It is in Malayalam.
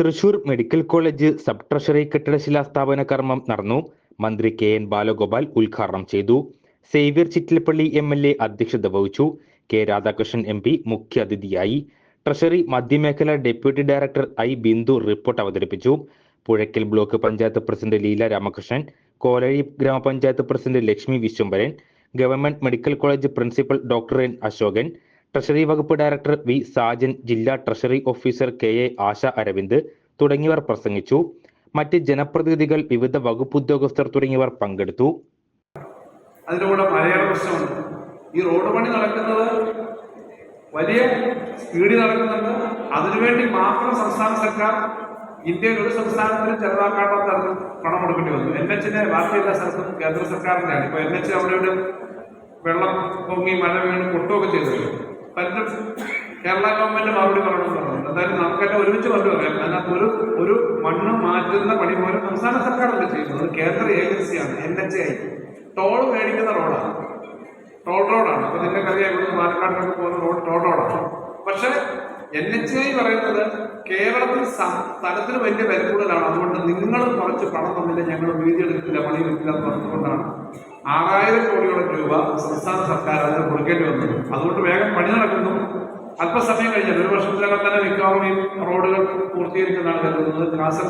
Thrissur medical college sub treasury കെട്ടിട ശിലാസ്ഥാപന കർമ്മം നടന്നു. മന്ത്രി കെ എൻ ബാലഗോപാൽ ഉദ്ഘാടനം ചെയ്തു. Xavier Chittilappilly M L A അധ്യക്ഷത വഹിച്ചു. കെ രാധാകൃഷ്ണൻ എം പി മുഖ്യാതിഥിയായി treasury മധ്യമേഖല deputy director I Bindu report അവതരിപ്പിച്ചു. പുഴയ്ക്കൽ ബ്ലോക്ക് പഞ്ചായത്ത് പ്രസിഡന്റ് ലീല രാമകൃഷ്ണൻ കോലഴി ഗ്രാമപഞ്ചായത്ത് president Lakshmi Vishwambharan government medical college principal doctor N Asokan treasury വകുപ്പ് ഡയറക്ടർ വി സാജൻ ജില്ലാ treasury officer K A Asha Aravind തുടങ്ങിയവർ പ്രസംഗിച്ചു. മറ്റ് ജനപ്രതിനിധികൾ വിവിധ വകുപ്പ് ഉദ്യോഗസ്ഥർ തുടങ്ങിയവർ പങ്കെടുത്തു. അതിലൂടെ മലയാള പ്രശ്നമുണ്ട്. ഈ റോഡ് പണി നടക്കുന്നത് വലിയ സ്പീഡിൽ നടക്കുന്നുണ്ട്. അതിനുവേണ്ടി മാത്രം സംസ്ഥാന സർക്കാർ ഇന്ത്യയിൽ ഒരു സംസ്ഥാനത്തിനും ചെറുതാക്കാത്ത പണം കൊടുക്കേണ്ടി വന്നു. എൻ എച്ചിനെ ബാക്കി എല്ലാ സ്ഥലത്തും കേന്ദ്ര സർക്കാരിന്റെയാണ് ഇപ്പോൾ എൻ എച്ച് അവിടെ വെള്ളം പൊങ്ങി മഴ വീണ് പൊട്ടുകയൊക്കെ ചെയ്തല്ലോ പലരും കേരള ഗവൺമെന്റ് മറുപടി പറയണമെന്ന് പറഞ്ഞു. എന്തായാലും നമുക്കെല്ലാം ഒരുമിച്ച് മറുപടി പറയാം അതിനകത്ത് ഒരു ഒരു മണ്ണ് മാറ്റുന്ന പണി പോലും സംസ്ഥാന സർക്കാരല്ല ചെയ്യുന്നത്. കേന്ദ്ര ഏജൻസിയാണ് എൻ എച്ച് ഐ ടോൾ മേടിക്കുന്ന റോഡാണ്. ടോൾ റോഡാണ്. അപ്പൊ നിങ്ങൾക്കറിയാം ഇവിടുന്ന് പാലക്കാടിനൊക്കെ പോകുന്ന റോഡ് ടോൾ റോഡാണ്. പക്ഷെ എൻ എച്ച് ഐ പറയുന്നത് കേരളത്തിൽ സ്ഥലത്തിന് വലിയ വില കൂടുതലാണ് അതുകൊണ്ട് നിങ്ങൾ കുറച്ച് പണം തന്നില്ല ഞങ്ങൾ വീതി എടുക്കില്ല പണി എടുക്കില്ല പറഞ്ഞുകൊണ്ടാണ് ആറായിരം കോടിയോളം രൂപ സംസ്ഥാന സർക്കാർ അതിന് കൊടുക്കേണ്ടി വന്നത്. അതുകൊണ്ട് വേഗം പണി നടക്കുന്നു അല്പസമയം കഴിഞ്ഞാൽ ഒരു വർഷത്തിനകം തന്നെ മിക്കവാറും ഈ റോഡുകൾ പൂർത്തീകരിക്കുന്നതാണ് കരുതുന്നത്. കാസർഗോഡ്